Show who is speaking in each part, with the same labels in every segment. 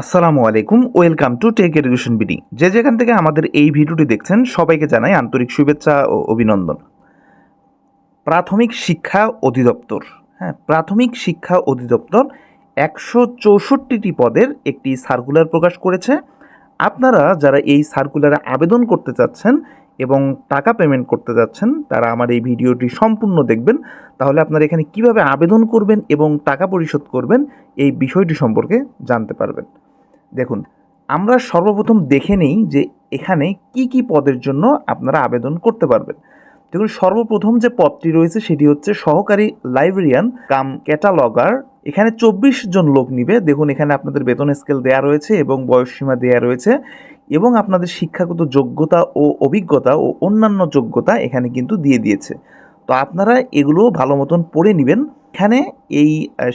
Speaker 1: আসসালামু আলাইকুম, welcome to tech education BD. যে যেখান থেকে আমাদের এই ভিডিওটি দেখছেন, সবাইকে জানাই আন্তরিক শুভেচ্ছা ও অভিনন্দন। প্রাথমিক শিক্ষা অধিদপ্তর হ্যাঁ প্রাথমিক শিক্ষা অধিদপ্তর একশো চৌষট্টিটি পদের একটি সার্কুলার প্রকাশ করেছে। আপনারা যারা এই সার্কুলারে আবেদন করতে চাচ্ছেন এবং টাকা পেমেন্ট করতে যাচ্ছেন, তারা আমার এই ভিডিওটি সম্পূর্ণ দেখবেন। তাহলে আপনারা এখানে কীভাবে আবেদন করবেন এবং টাকা পরিশোধ করবেন, এই বিষয়টি সম্পর্কে জানতে পারবেন। দেখুন, আমরা সর্বপ্রথম দেখে নেই যে এখানে কি কি পদের জন্য আপনারা আবেদন করতে পারবেন। দেখুন, সর্বপ্রথম যে পদটি রয়েছে সেটি হচ্ছে সহকারী লাইব্রেরিয়ান, কাম ক্যাটালগার। এখানে চব্বিশ জন লোক নিবে। দেখুন, এখানে আপনাদের বেতন স্কেল দেয়া রয়েছে এবং বয়সসীমা দেয়া রয়েছে এবং আপনাদের শিক্ষাগত যোগ্যতা ও অভিজ্ঞতা ও অন্যান্য যোগ্যতা এখানে কিন্তু দিয়ে দিয়েছে। তো আপনারা এগুলো ভালো মতন পড়ে নেবেন। এখানে এই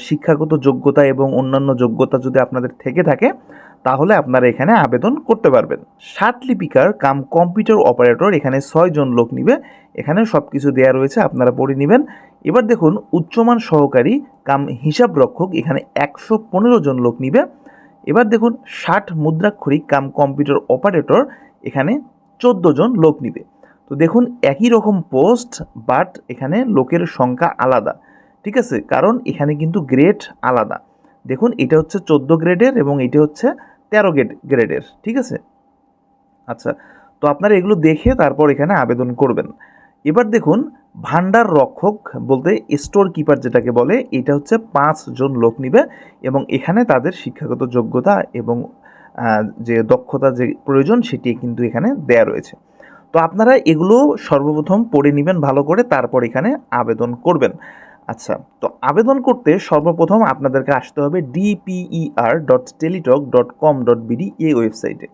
Speaker 1: শিক্ষাগত যোগ্যতা এবং অন্যান্য যোগ্যতা যদি আপনাদের থেকে থাকে, তাহলে আপনারা এখানে আবেদন করতে পারবেন। ষাট লিপিকার কাম কম্পিউটার অপারেটর এখানে ছয় জন লোক নিবে। এখানে সব কিছু দেওয়া রয়েছে, আপনারা পড়ে নেবেন। এবার দেখুন, উচ্চমান সহকারী কাম হিসাব রক্ষক এখানে একশো পনেরো জন লোক নিবে। এবার দেখুন, ষাট মুদ্রাক্ষরিক কাম কম্পিউটার অপারেটর এখানে চোদ্দ জন লোক নিবে। তো দেখুন, একই রকম পোস্ট, বাট এখানে লোকের সংখ্যা আলাদা। ঠিক আছে? কারণ এখানে কিন্তু গ্রেড আলাদা। দেখুন, এটা হচ্ছে চোদ্দ গ্রেডের এবং এটা হচ্ছে তেরো গ্রেড গ্রেডের ঠিক আছে? আচ্ছা তো আপনারা এগুলো দেখে তারপর এখানে আবেদন করবেন। এবার দেখুন ভান্ডার রক্ষক বলতে স্টোর কিপার যেটাকে বলে, এটা হচ্ছে পাঁচ জন লোক নিবে এবং এখানে তাদের শিক্ষাগত যোগ্যতা এবং যে দক্ষতা যে প্রয়োজন সেটি কিন্তু এখানে দেয়া রয়েছে। তো আপনারা এগুলো সর্বপ্রথম পড়ে নেবেন ভালো করে, তারপর এখানে আবেদন করবেন। আচ্ছা তো আবেদন করতে সর্বপ্রথম আপনাদেরকে আসতে হবে DPER dot Teletalk dot com dot BD এই ওয়েবসাইটে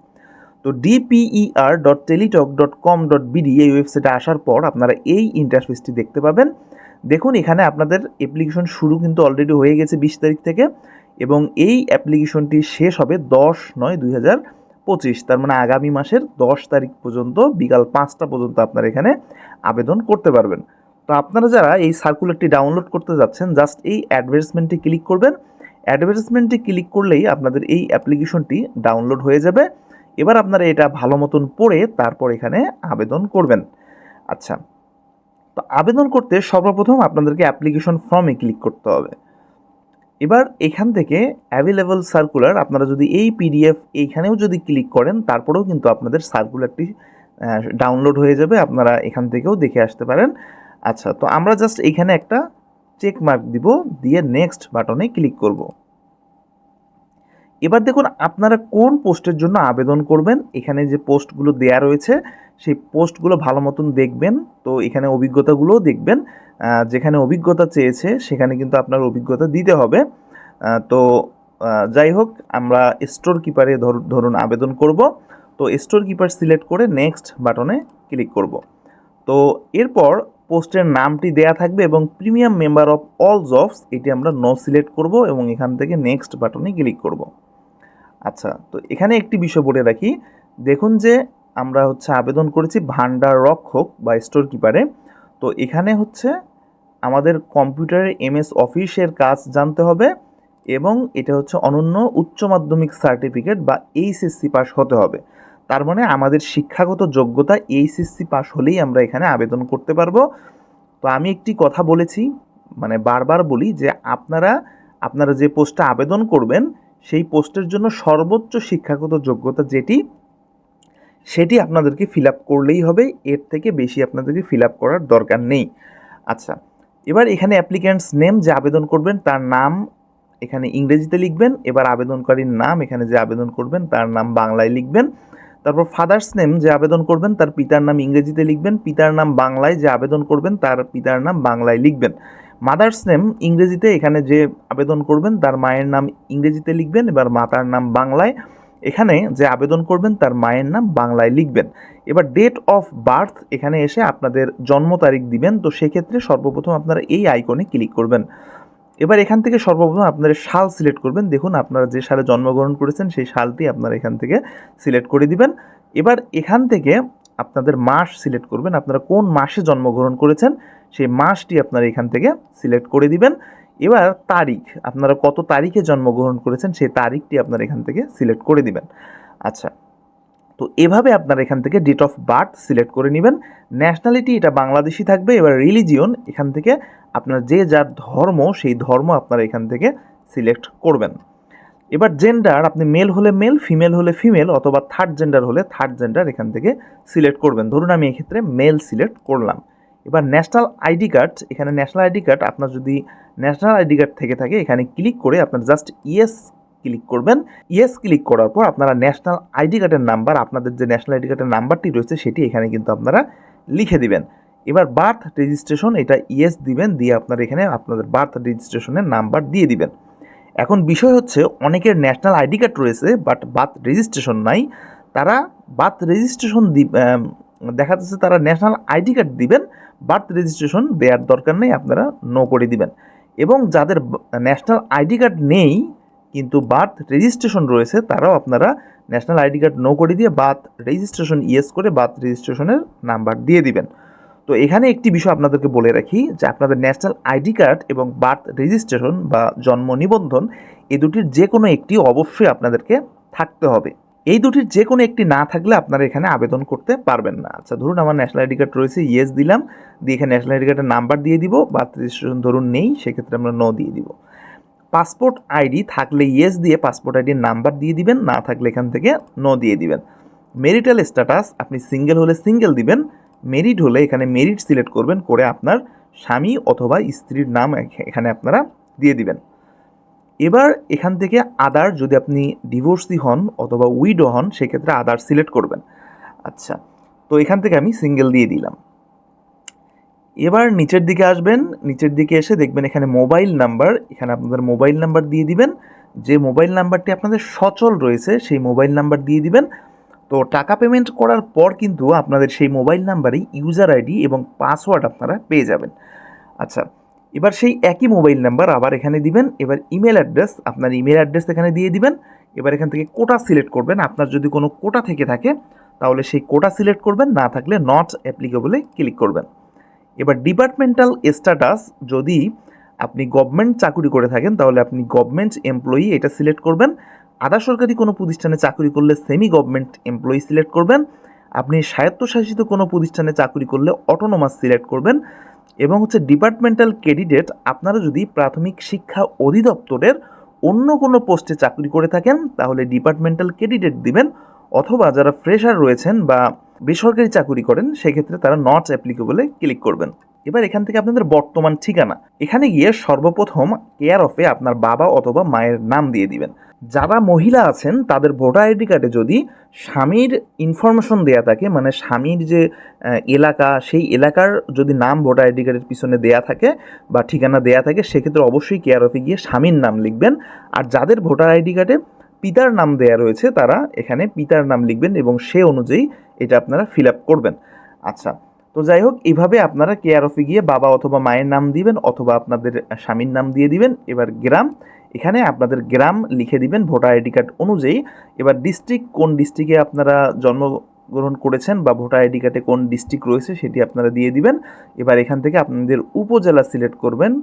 Speaker 1: তো DPER dot Teletalk dot com dot BD এই ওয়েবসাইটে আসার পর আপনারা এই ইন্টারফেসটি দেখতে পাবেন। দেখুন, এখানে আপনাদের অ্যাপ্লিকেশন শুরু কিন্তু অলরেডি হয়ে গেছে বিশ তারিখ থেকে এবং এই অ্যাপ্লিকেশনটি শেষ হবে দশ নয় দুই হাজার পঁচিশ। তার মানে আগামী মাসের দশ তারিখ পর্যন্ত বিকাল পাঁচটা পর্যন্ত আপনারা এখানে আবেদন করতে পারবেন। তো আপনারা যারা এই সার্কুলারটি ডাউনলোড করতে যাচ্ছেন জাস্ট এই অ্যাডভার্টাইজমেন্টে ক্লিক করবেন। অ্যাডভার্টাইজমেন্টে ক্লিক করলেই আপনাদের এই অ্যাপ্লিকেশনটি ডাউনলোড হয়ে যাবে। এবার আপনারা এটা ভালো মতন পড়ে তারপর এখানে আবেদন করবেন। আচ্ছা তো আবেদন করতে সর্বপ্রথম আপনাদেরকে অ্যাপ্লিকেশন ফর্মে ক্লিক করতে হবে। এবার এখান থেকে অ্যাভেলেবল সার্কুলার আপনারা যদি এই পিডিএফ এইখানেও যদি ক্লিক করেন, তারপরেও কিন্তু আপনাদের সার্কুলারটি ডাউনলোড হয়ে যাবে। আপনারা এখান থেকেও দেখে আসতে পারেন। আচ্ছা তো আমরা জাস্ট এখানে একটা চেক মার্ক দিব, দিয়ে নেক্সট বাটনে ক্লিক করব। এবার দেখুন আপনারা কোন পোস্টের জন্য আবেদন করবেন? এখানে যে পোস্টগুলো দেয়া রয়েছে, সেই পোস্টগুলো ভালো মতন দেখবেন। তো এখানে অভিজ্ঞতাগুলোও দেখবেন। যেখানে অভিজ্ঞতা চেয়েছে, সেখানে কিন্তু আপনার অভিজ্ঞতা দিতে হবে। তো যাই হোক, আমরা স্টোর কিপারে ধরুন আবেদন করব। তো স্টোর কিপার সিলেক্ট করে নেক্সট বাটনে ক্লিক করব। তো এরপর পোস্টের নামটি দেয়া থাকবে এবং premium member of all jobs এটি আমরা নো সিলেক্ট করব এবং এখান থেকে নেক্সট বাটনে ক্লিক করব। আচ্ছা তো এখানে একটি বিষয় বলে রাখি। দেখুন যে আমরা হচ্ছে আবেদন করেছি ভান্ডার রক্ষক বা স্টোর কিপারে তো এখানে হচ্ছে আমাদের কম্পিউটারে এমএস অফিসের কাজ জানতে হবে এবং এটা হচ্ছে অনন্য উচ্চ মাধ্যমিক সার্টিফিকেট বা এইচএসসি পাস হতে হবে। তার মানে আমাদের শিক্ষাগত যোগ্যতা এইচএসসি পাস হলেই আমরা এখানে আবেদন করতে পারব। তো আমি একটি কথা বলেছি মানে বারবার বলি যে আপনারা আপনারা যে পোস্টে আবেদন করবেন, সেই পোস্টের জন্য সর্বোচ্চ শিক্ষাগত যোগ্যতা যেটি, সেটি আপনাদেরকে ফিল আপ করলেই হবে, এর থেকে বেশি আপনাদেরকে ফিল আপ করার দরকার নেই। আচ্ছা এবার এখানে অ্যাপ্লিক্যান্টস নেম যে আবেদন করবেন, তার নাম এখানে ইংরেজিতে লিখবেন, এবার আবেদনকারীর নাম এখানে যে আবেদন করবেন, তার নাম বাংলায় লিখবেন। তারপর ফাদার্স নেম যে আবেদন করবেন, তার পিতার নাম ইংরেজিতে লিখবেন, পিতার নাম বাংলায় যে আবেদন করবেন, তার পিতার নাম বাংলায় লিখবেন। মাদার্স নেম ইংরেজিতে এখানে যে আবেদন করবেন, তার মায়ের নাম ইংরেজিতে লিখবেন, এবার মাতার নাম বাংলায়। এখানে যে আবেদন করবেন, তার মায়ের নাম বাংলায় লিখবেন। এবার ডেট অফ বার্থ এখানে এসে আপনাদের জন্ম তারিখ দিবেন, তো সেক্ষেত্রে সর্বপ্রথম আপনারা এই আইকনে ক্লিক করবেন। এবার এখান থেকে সর্বপ্রথম আপনারা সাল সিলেক্ট করবেন। দেখুন, আপনারা যে সালে জন্মগ্রহণ করেছেন, সেই সালটি আপনারা এখান থেকে সিলেক্ট করে দিবেন। এবার এখান থেকে আপনাদের মাস সিলেক্ট করবেন। আপনারা কোন মাসে জন্মগ্রহণ করেছেন, সেই মাসটি আপনারা এখান থেকে সিলেক্ট করে দিবেন। এবার তারিখ, আপনারা কত তারিখে জন্মগ্রহণ করেছেন, সেই তারিখটি আপনারা এখান থেকে সিলেক্ট করে দিবেন। আচ্ছা তো এভাবে আপনারা এখান থেকে ডেট অফ বার্থ সিলেক্ট করে নেবেন। ন্যাশনালিটি এটা বাংলাদেশি থাকবে, এবার রিলিজিয়ন এখান থেকে আপনার যে যার ধর্ম, সেই ধর্ম আপনারা এখান থেকে সিলেক্ট করবেন। এবার জেন্ডার আপনি মেল হলে মেল ফিমেল হলে ফিমেল অথবা থার্ড জেন্ডার হলে থার্ড জেন্ডার এখান থেকে সিলেক্ট করবেন। ধরুন আমি এক্ষেত্রে মেল সিলেক্ট করলাম। এবার ন্যাশনাল আইডি কার্ড এখানে ন্যাশনাল আইডি কার্ড আপনার যদি ন্যাশনাল আইডি কার্ড থেকে থাকে, এখানে ক্লিক করে আপনার জাস্ট ইয়েস ক্লিক করবেন। ইয়েস ক্লিক করার পর আপনারা ন্যাশনাল আইডি কার্ডের নাম্বার আপনাদের যে ন্যাশনাল আইডি কার্ডের নাম্বারটি রয়েছে সেটি এখানে কিন্তু আপনারা লিখে দিবেন। এবার বার্থ রেজিস্ট্রেশন এটা ইয়েস দিবেন, দিয়ে আপনারা এখানে আপনাদের বার্থ রেজিস্ট্রেশনের নাম্বার দিয়ে দিবেন। এখন বিষয় হচ্ছে, অনেকের ন্যাশনাল আইডি কার্ড রয়েছে বাট বার্থ রেজিস্ট্রেশন নাই। তারা বার্থ রেজিস্ট্রেশন দেখা যাচ্ছে তারা ন্যাশনাল আইডি কার্ড দিবেন বার্থ রেজিস্ট্রেশন দেওয়ার দরকার নেই, আপনারা নো করে দিবেন। এবং যাদের ন্যাশনাল আইডি কার্ড নেই কিন্তু বার্থ রেজিস্ট্রেশন রয়েছে, তারাও আপনারা ন্যাশনাল আইডি কার্ড নো করে দিয়ে বার্থ রেজিস্ট্রেশন ইয়েস করে বার্থ রেজিস্ট্রেশনের নাম্বার দিয়ে দিবেন। তো এখানে একটি বিষয় আপনাদেরকে বলে রাখি যে আপনাদের ন্যাশনাল আইডি কার্ড এবং বার্থ রেজিস্ট্রেশন বা জন্ম নিবন্ধন এই দুটির যে কোনো একটি অবশ্যই আপনাদেরকে থাকতে হবে। এই দুটির যে কোনো একটি না থাকলে আপনারা এখানে আবেদন করতে পারবেন না। আচ্ছা ধরুন আমার ন্যাশনাল আইডি কার্ড রয়েছে ইয়েস দিলাম, দিয়ে এখানে ন্যাশনাল আইডি কার্ডের নাম্বার দিয়ে দিব, বার্থ রেজিস্ট্রেশন ধরুন নেই, সেক্ষেত্রে আমরা নো দিয়ে দিব। পাসপোর্ট আইডি থাকলে ইয়েস দিয়ে পাসপোর্ট আইডির নাম্বার দিয়ে দিবেন, না থাকলে এখান থেকে নো দিয়ে দিবেন। মেরিটাল স্ট্যাটাস আপনি সিঙ্গেল হলে সিঙ্গেল দিবেন মেরিট হলে এখানে মেরিট সিলেক্ট করবেন, করে আপনার স্বামী অথবা স্ত্রীর নাম এখ- এখানে আপনারা দিয়ে দিবেন। এবার এখান থেকে আদার যদি আপনি ডিভোর্সি হন অথবা উইডো হন, সেক্ষেত্রে আদার সিলেক্ট করবেন। আচ্ছা তো এখান থেকে আমি সিঙ্গেল দিয়ে দিলাম। এবার নিচের দিকে আসবেন, নিচের দিকে এসে দেখবেন এখানে মোবাইল নাম্বার, এখানে আপনাদের মোবাইল নাম্বার দিয়ে দিবেন। যে মোবাইল নাম্বারটি আপনাদের সচল রয়েছে, সেই মোবাইল নাম্বার দিয়ে দিবেন। তো টাকা পেমেন্ট করার পর কিন্তু আপনাদের সেই মোবাইল নাম্বারে ইউজার আইডি এবং পাসওয়ার্ড আপনারা পেয়ে যাবেন। আচ্ছা এবার সেই একই মোবাইল নাম্বার আবার এখানে দিবেন। এবার ইমেল অ্যাড্রেস, আপনার ইমেল অ্যাড্রেস এখানে দিয়ে দিবেন। এবার এখান থেকে কোটা সিলেক্ট করবেন। আপনার যদি কোনো কোটা থেকে থাকে, তাহলে সেই কোটা সিলেক্ট করবেন, না থাকলে নট অ্যাপ্লিকেবলে ক্লিক করবেন। এবার ডিপার্টমেন্টাল স্ট্যাটাস যদি আপনি গভর্নমেন্ট চাকরি করে থাকেন, তাহলে আপনি গভর্নমেন্ট এমপ্লয়ি এটা সিলেক্ট করবেন। আধা সরকারি কোনো প্রতিষ্ঠানে চাকরি করলে সেমি গভর্নমেন্ট এমপ্লয়ি সিলেক্ট করবেন। আপনি স্বায়ত্তশাসিত কোনো প্রতিষ্ঠানে চাকরি করলে অটোনোমাস সিলেক্ট করবেন। এবং হচ্ছে ডিপার্টমেন্টাল ক্যান্ডিডেট আপনারা যদি প্রাথমিক শিক্ষা অধিদপ্তরের অন্য কোনো পোস্টে চাকরি করে থাকেন, তাহলে ডিপার্টমেন্টাল ক্যান্ডিডেট দিবেন। অথবা যারা ফ্রেশার রয়েছেন বা বেসরকারি চাকরি করেন, সেক্ষেত্রে তারা নট অ্যাপ্লিকেবলে ক্লিক করবেন। এবার এখান থেকে আপনাদের বর্তমান ঠিকানা। এখানে গিয়ে সর্বপ্রথম কেয়ার অফে আপনার বাবা অথবা মায়ের নাম দিয়ে দিবেন। যারা মহিলা আছেন, তাদের ভোটার আইডি কার্ডে যদি স্বামীর ইনফরমেশন দেয়া থাকে মানে স্বামীর যে এলাকা, সেই এলাকার যদি নাম ভোটার আইডি কার্ডের পিছনে দেয়া থাকে বা ঠিকানা দেয়া থাকে, সেক্ষেত্রে অবশ্যই কেয়ার অফে গিয়ে স্বামীর নাম লিখবেন। আর যাদের ভোটার আইডি কার্ডে পিতার নাম দেয়া রয়েছে, তারা এখানে পিতার নাম লিখবেন এবং সে অনুযায়ী এটা আপনারা ফিল আপ করবেন। আচ্ছা তো যাই হোক এইভাবে আপনারা কেয়ার অফে গিয়ে বাবা অথবা মায়ের নাম দিবেন অথবা আপনাদের স্বামীর নাম দিয়ে দিবেন। এবার গ্রাম, এখানে আপনাদের গ্রাম লিখে দিবেন ভোটার আইডি কার্ড অনুযায়ী। এবার ডিস্ট্রিক্ট কোন ডিস্ট্রিক্টে আপনারা জন্মগ্রহণ করেছেন বা ভোটার আইডি কার্ডে কোন ডিস্ট্রিক্ট রয়েছে সেটি আপনারা দিয়ে দিবেন। এবার এখান থেকে আপনাদের উপজেলা সিলেক্ট করবেন।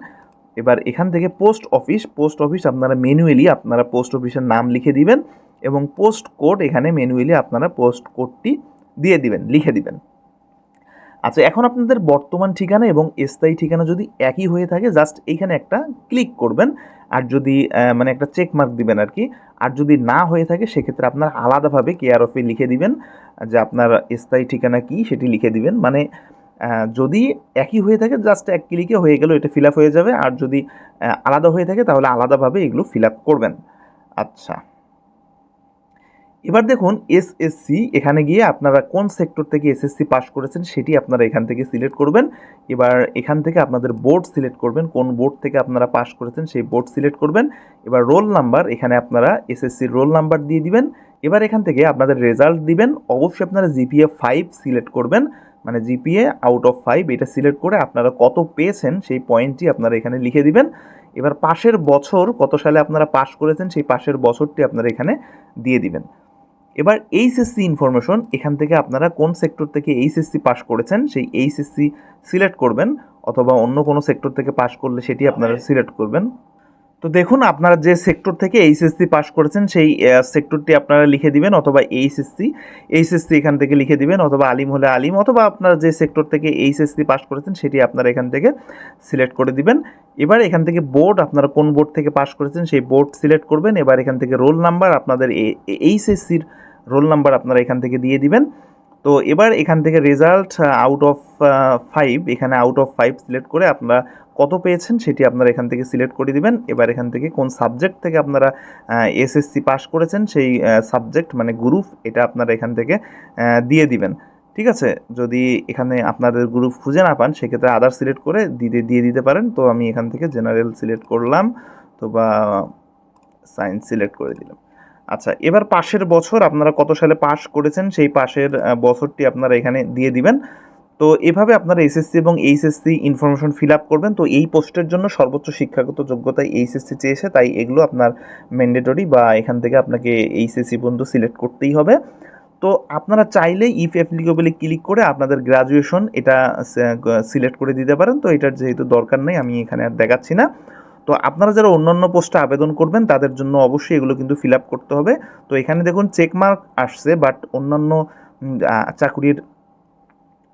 Speaker 1: এবার এখান থেকে পোস্ট অফিস পোস্ট অফিস আপনারা ম্যানুয়ালি আপনারা পোস্ট অফিসের নাম লিখে দিবেন এবং পোস্ট কোড এখানে ম্যানুয়ালি আপনারা পোস্ট কোডটি দিয়ে দিবেন, লিখে দিবেন। আচ্ছা এখন আপনাদের বর্তমান ঠিকানা এবং স্থায়ী ঠিকানা যদি একই হয়ে থাকে জাস্ট এইখানে একটা ক্লিক করবেন, আর যদি মানে একটা চেক মার্ক দিবেন আর কি, আর যদি না হয়ে থাকে, সেক্ষেত্রে আপনার আলাদাভাবে কেয়ার অফে লিখে দিবেন, যে আপনার স্থায়ী ঠিকানা কি, সেটি লিখে দিবেন। মানে যদি একই হয়ে থাকে জাস্ট এক ক্লিকে হয়ে গেল, এটা ফিল হয়ে যাবে, আর যদি আলাদা হয়ে থাকে, তাহলে আলাদাভাবে এগুলো ফিল করবেন। আচ্ছা। এবার দেখুন এসএসসি এখানে গিয়ে আপনারা কোন সেক্টর থেকে এসএসসি পাস করেছেন সেটি আপনারা এখান থেকে সিলেক্ট করবেন। এবার এখান থেকে আপনাদের বোর্ড সিলেক্ট করবেন, কোন বোর্ড থেকে আপনারা পাস করেছেন সেই বোর্ড সিলেক্ট করবেন। এবার রোল নাম্বার এখানে আপনারা এসএসসির রোল নাম্বার দিয়ে দিবেন। এবার এখান থেকে আপনাদের রেজাল্ট দিবেন, অবশ্যই আপনারা জিপিএ ফাইভ সিলেক্ট করবেন। মানে জিপিএ আউট অফ ফাইভ এটা সিলেক্ট করে আপনারা কত পেয়েছেন সেই পয়েন্টটি আপনারা এখানে লিখে দিবেন। এবার পাশের বছর কত সালে আপনারা পাস করেছেন সেই পাশের বছরটি আপনারা এখানে দিয়ে দিবেন। এবার এইচএসসি ইনফরমেশন এখান থেকে আপনারা কোন সেক্টর থেকে এইচএসসি পাশ করেছেন সেই এইচএসসি সিলেক্ট করবেন অথবা অন্য কোনো সেক্টর থেকে পাশ করলে সেটি আপনারা সিলেক্ট করবেন। তো দেখুন, আপনারা যে সেক্টর থেকে এইচএসসি পাস করেছেন, সেই সেক্টরটি আপনারা লিখে দিবেন অথবা এইচএসসি এইচএসসি এখান থেকে লিখে দিবেন অথবা আলিম হলে আলিম, অথবা আপনারা যে সেক্টর থেকে এইচএসসি পাস করেছেন, সেটি আপনারা এখান থেকে সিলেক্ট করে দিবেন। এবার এখান থেকে বোর্ড আপনারা কোন বোর্ড থেকে পাস করেছেন, সেই বোর্ড সিলেক্ট করবেন। এবার এখান থেকে রোল নাম্বার আপনাদের এইচএসসির রোল নাম্বার আপনারা এখান থেকে দিয়ে দিবেন। তো এবার এখান থেকে রেজাল্ট আউট অফ ফাইভ এখানে আউট অফ ফাইভ সিলেক্ট করে আপনারা কত পেয়েছেন সেটি আপনারা এখান থেকে সিলেক্ট করে দিবেন। এবার এখান থেকে কোন সাবজেক্ট থেকে আপনারা এসএসসি পাস করেছেন সেই সাবজেক্ট মানে গ্রুপ এটা আপনারা এখান থেকে দিয়ে দিবেন। ঠিক আছে? যদি এখানে আপনাদের গ্রুপ খুঁজে না পান সেক্ষেত্রে আদার সিলেক্ট করে দিতে, দিয়ে দিতে পারেন। তো আমি এখান থেকে জেনারেল সিলেক্ট করলাম। তো বা সায়েন্স সিলেক্ট করে দিলাম। আচ্ছা এবার পাশের বছর আপনারা কত সালে পাস করেছেন? সেই পাশের বছরটি আপনারা এখানে দিয়ে দিবেন। তো এভাবে আপনারা এসএসসি এবং এইচএসসি ইনফরমেশন ফিল আপ করবেন। তো এই পোস্টের জন্য সর্বোচ্চ শিক্ষাগত যোগ্যতায় এইচএসসি চেয়েছে তাই এগুলো আপনার ম্যান্ডেটরি বা এখান থেকে আপনাকে এইচএসসি পর্যন্ত সিলেক্ট করতেই হবে। তো আপনারা চাইলে ইফ অ্যাপ্লিকেবলে ক্লিক করে আপনাদের গ্রাজুয়েশন এটা সিলেক্ট করে দিতে পারেন। তো এটার যেহেতু দরকার নেই, আমি এখানে আর দেখাচ্ছি না। তো আপনারা যারা অন্যান্য পোস্টে আবেদন করবেন, তাদের জন্য অবশ্যই এগুলো কিন্তু ফিল আপ করতে হবে। তো এখানে দেখুন চেকমার্ক আসছে বাট অন্যান্য চাকুরির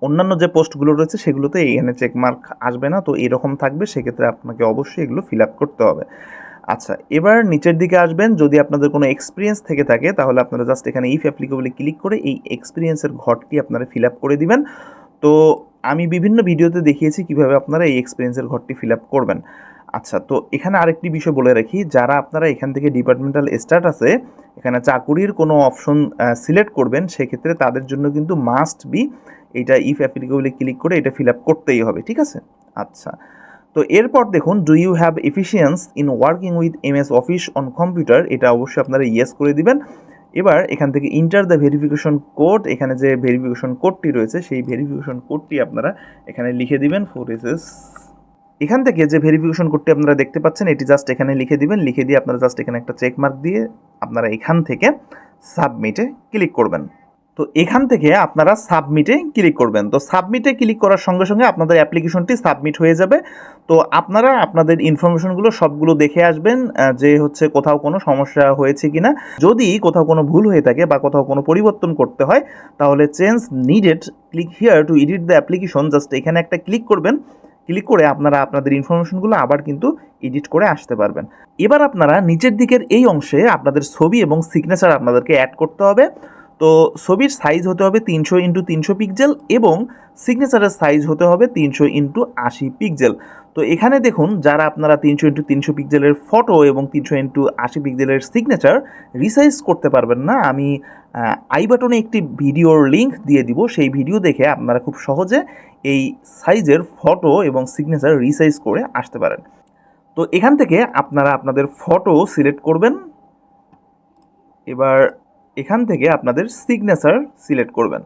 Speaker 1: অন্যান্য যে পোস্টগুলো রয়েছে সেগুলোতে এখানে চেকমার্ক আসবে না, তো এরকম থাকবে, সেক্ষেত্রে আপনাকে অবশ্যই এগুলো ফিল আপ করতে হবে। আচ্ছা এবার নিচের দিকে আসবেন, যদি আপনাদের কোনো এক্সপিরিয়েন্স থেকে থাকে, তাহলে আপনারা জাস্ট এখানে ইফ অ্যাপ্লিকেবলি ক্লিক করে এই এক্সপিরিয়েন্সের ঘরটি আপনারা ফিল আপ করে দিবেন। তো আমি বিভিন্ন ভিডিওতে দেখিয়েছি কীভাবে আপনারা এই এক্সপিরিয়েন্সের ঘরটি ফিল আপ করবেন। আচ্ছা তো এখানে আরেকটি বিষয় বলে রাখি, যারা আপনারা এখান থেকে ডিপার্টমেন্টাল স্ট্যাটাসে এখানে চাকুরির কোনো অপশন সিলেক্ট করবেন, সেক্ষেত্রে তাদের জন্য কিন্তু মাস্ট বি এইটা ইফ অ্যাপ্লিকেবলি ক্লিক করে এটা ফিল আপ করতেই হবে, ঠিক আছে? আচ্ছা তো এরপর দেখুন do you have efficiency in working with M S office on computer এটা অবশ্যই আপনারা ইয়েস করে দিবেন। এবার এখান থেকে ইন্টার দ্য ভেরিফিকেশন কোড এখানে যে ভেরিফিকেশন কোডটি রয়েছে, সেই ভেরিফিকেশন কোডটি আপনারা এখানে লিখে দিবেন ফোর এস এস এখান থেকে যে ভেরিফিকেশন কোডটি আপনারা দেখতে পাচ্ছেন, এটি জাস্ট এখানে লিখে দিবেন। লিখে দিয়ে আপনারা জাস্ট এখানে একটা চেক মার্ক দিয়ে আপনারা এখান থেকে সাবমিটে ক্লিক করবেন। তো এখান থেকে আপনারা সাবমিটে ক্লিক করবেন। তো সাবমিটে ক্লিক করার সঙ্গে সঙ্গে আপনাদের অ্যাপ্লিকেশনটি সাবমিট হয়ে যাবে। তো আপনারা আপনাদের ইনফরমেশনগুলো সবগুলো দেখে আসবেন যে হচ্ছে কোথাও কোনো সমস্যা হয়েছে কিনা। যদি কোথাও কোনো ভুল হয়ে থাকে বা কোথাও কোনো পরিবর্তন করতে হয়, তাহলে change needed click here to edit the application just এখানে একটা ক্লিক করবেন। ক্লিক করে আপনারা আপনাদের ইনফরমেশনগুলো আবার কিন্তু এডিট করে আসতে পারবেন। এবার আপনারা নিচের দিকের এই অংশে আপনাদের ছবি এবং সিগনেচার আপনাদেরকে অ্যাড করতে হবে। তো ছবির সাইজ হতে হবে তিনশো ইন্টু তিনশো পিক্সেল এবং সিগনেচারের সাইজ হতে হবে তিনশো ইন্টু আশি পিক্সেল তো এখানে দেখুন, যারা আপনারা তিনশো ইন্টু তিনশো পিক্সেলের ফটো এবং তিনশো ইন্টু আশি পিক্সেলের সিগনেচার রিসাইজ করতে পারবেন না, আমি আই বাটনে একটি ভিডিওর লিংক দিয়ে দিব, সেই ভিডিও দেখে আপনারা খুব সহজে এই সাইজের ফটো এবং সিগনেচার রিসাইজ করে আসতে পারেন। তো এখান থেকে আপনারা আপনাদের ফটো সিলেক্ট করবেন। এবার এখান থেকে আপনাদের সিগনেচার সিলেক্ট করবেন।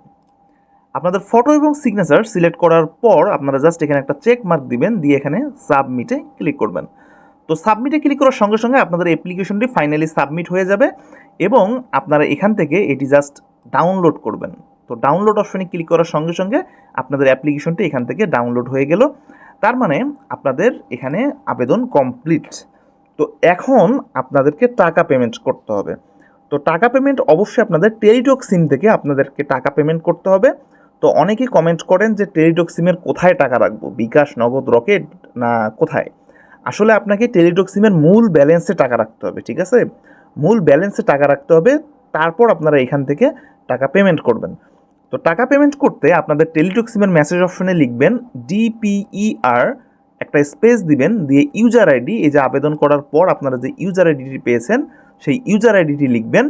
Speaker 1: আপনাদের ফটো এবং সিগনেচার সিলেক্ট করার পর আপনারা জাস্ট এখানে একটা চেক মার্ক দিবেন, দিয়ে এখানে সাবমিটে ক্লিক করবেন। তো সাবমিটে ক্লিক করার সঙ্গে সঙ্গে আপনাদের অ্যাপ্লিকেশনটি ফাইনালি সাবমিট হয়ে যাবে এবং আপনারা এখান থেকে এটি জাস্ট ডাউনলোড করবেন। তো ডাউনলোড অপশনে ক্লিক করার সঙ্গে সঙ্গে আপনাদের অ্যাপ্লিকেশনটি এখান থেকে ডাউনলোড হয়ে গেল। তার মানে আপনাদের এখানে আবেদন কমপ্লিট তো এখন আপনাদেরকে টাকা পেমেন্ট করতে হবে। তো টাকা পেমেন্ট অবশ্যই আপনাদের টেলিটক সিম থেকে আপনাদেরকে টাকা পেমেন্ট করতে হবে। তো অনেকেই কমেন্ট করেন যে টেলিটক সিমের কোথায় টাকা রাখব? বিকাশ, নগদ, রকেট না কোথায়? আসলে আপনাকে টেলিটক সিমের মূল ব্যালেন্সে টাকা রাখতে হবে, ঠিক আছে? মূল ব্যালেন্সে টাকা রাখতে হবে, তারপর আপনারা এখান থেকে টাকা পেমেন্ট করবেন। তো টাকা পেমেন্ট করতে আপনাদের টেলিটক সিমের মেসেজ অপশনে লিখবেন ডিপিইআর একটা স্পেস দিবেন, দিয়ে ইউজার আইডি এই যে আবেদন করার পর আপনারা যে ইউজার আইডিটি পেয়েছেন সেই ইউজার আইডিটি লিখবেন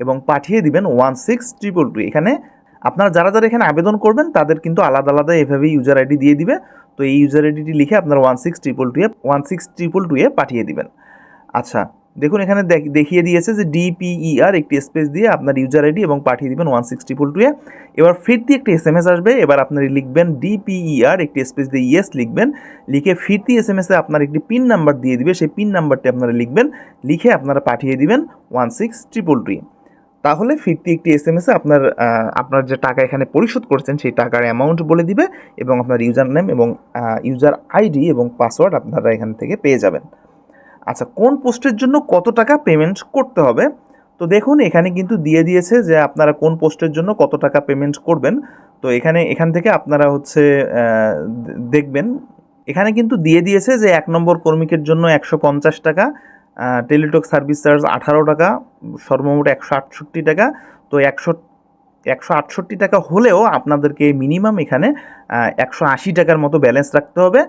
Speaker 1: এবং পাঠিয়ে দিবেন ওয়ান সিক্স ট্রিপল টু এখানে আপনারা যারা যারা এখানে আবেদন করবেন, তাদের কিন্তু আলাদা আলাদা এভাবেই ইউজার আইডি দিয়ে দিবে। তো এই ইউজার আইডিটি লিখে আপনারা one six triple two A one six triple two A পাঠিয়ে দিবেন। আচ্ছা দেখুন, এখানে দেখ- দেখিয়ে দিয়েছে যে ডিপিইআর একটি স্পেস দিয়ে আপনার ইউজার আইডি এবং পাঠিয়ে দিবেন one six triple two A এবার ফিরতি একটি এস এম এস আসবে, এবার আপনার লিখবেন ডিপিইআর একটি স্পেস দিয়ে ইয়েস লিখবেন। লিখে ফিরতি এস এম এসে আপনার একটি পিন নাম্বার দিয়ে দিবে, সেই পিন নাম্বারটি আপনারা লিখবেন। লিখে আপনারা পাঠিয়ে দিবেন ওয়ান সিক্স ট্রিপল টু তাহলে ফিরতি একটি এস এম এসে আপনার আপনার যে টাকা এখানে পরিশোধ করছেন, সেই টাকার অ্যামাউন্ট বলে দিবে এবং আপনার ইউজার নেম এবং ইউজার আইডি এবং পাসওয়ার্ড আপনারা এখান থেকে পেয়ে যাবেন। আচ্ছা কোন পোস্টের জন্য কত টাকা পেমেন্ট করতে হবে? তো দেখুন, এখানে কিন্তু দিয়ে দিয়েছে যে আপনারা কোন পোস্টের জন্য কত টাকা পেমেন্ট করবেন। তো এখানে, এখান থেকে আপনারা হচ্ছে দেখবেন। এখানে কিন্তু দিয়ে দিয়েছে যে এক নম্বর কর্মীকের জন্য একশো পঞ্চাশ টাকা টেলিটক সার্ভিস চার্জ আঠারো টাকা, সর্বমোট একশো আটষট্টি টাকা। তো একশো একশো আটষট্টি টাকা হলেও আপনাদেরকে মিনিমাম এখানে একশো আশি টাকার মতো ব্যালেন্স রাখতে হবে।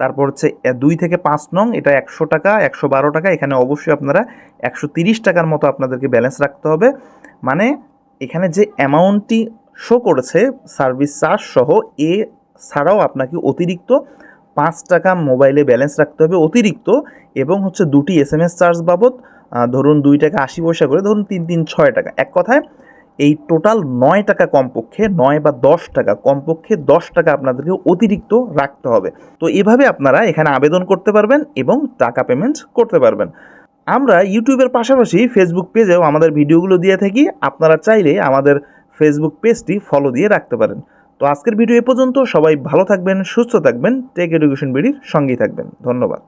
Speaker 1: তারপর হচ্ছে দুই থেকে পাঁচ নং, এটা একশো টাকা, একশো বারো টাকা, এখানে অবশ্যই আপনারা একশো তিরিশ টাকার মতো আপনাদেরকে ব্যালেন্স রাখতে হবে। মানে এখানে যে অ্যামাউন্টটি শো করেছে, সার্ভিস চার্জ সহ, এ ছাড়াও আপনাকে অতিরিক্ত পাঁচ টাকা মোবাইলে ব্যালেন্স রাখতে হবে অতিরিক্ত এবং হচ্ছে দুটি এস এম এস চার্জ বাবদ ধরুন দুই টাকা আশি পয়সা করে, ধরুন তিন তিন, ছয় টাকা। এক কথায় এই টোটাল নয় টাকা কমপক্ষে, নয় বা দশ টাকা কমপক্ষে দশ টাকা আপনাদেরকে অতিরিক্ত রাখতে হবে। তো এভাবে আপনারা এখানে আবেদন করতে পারবেন এবং টাকা পেমেন্ট করতে পারবেন। আমরা ইউটিউবের পাশাপাশি ফেসবুক পেজেও আমাদের ভিডিওগুলো দিয়ে থাকি। আপনারা চাইলে আমাদের ফেসবুক পেজটি ফলো দিয়ে রাখতে পারেন। তো আজকের ভিডিও এ পর্যন্ত সবাই ভালো থাকবেন, সুস্থ থাকবেন টেক এডুকেশন বিডির সঙ্গেই থাকবেন। ধন্যবাদ।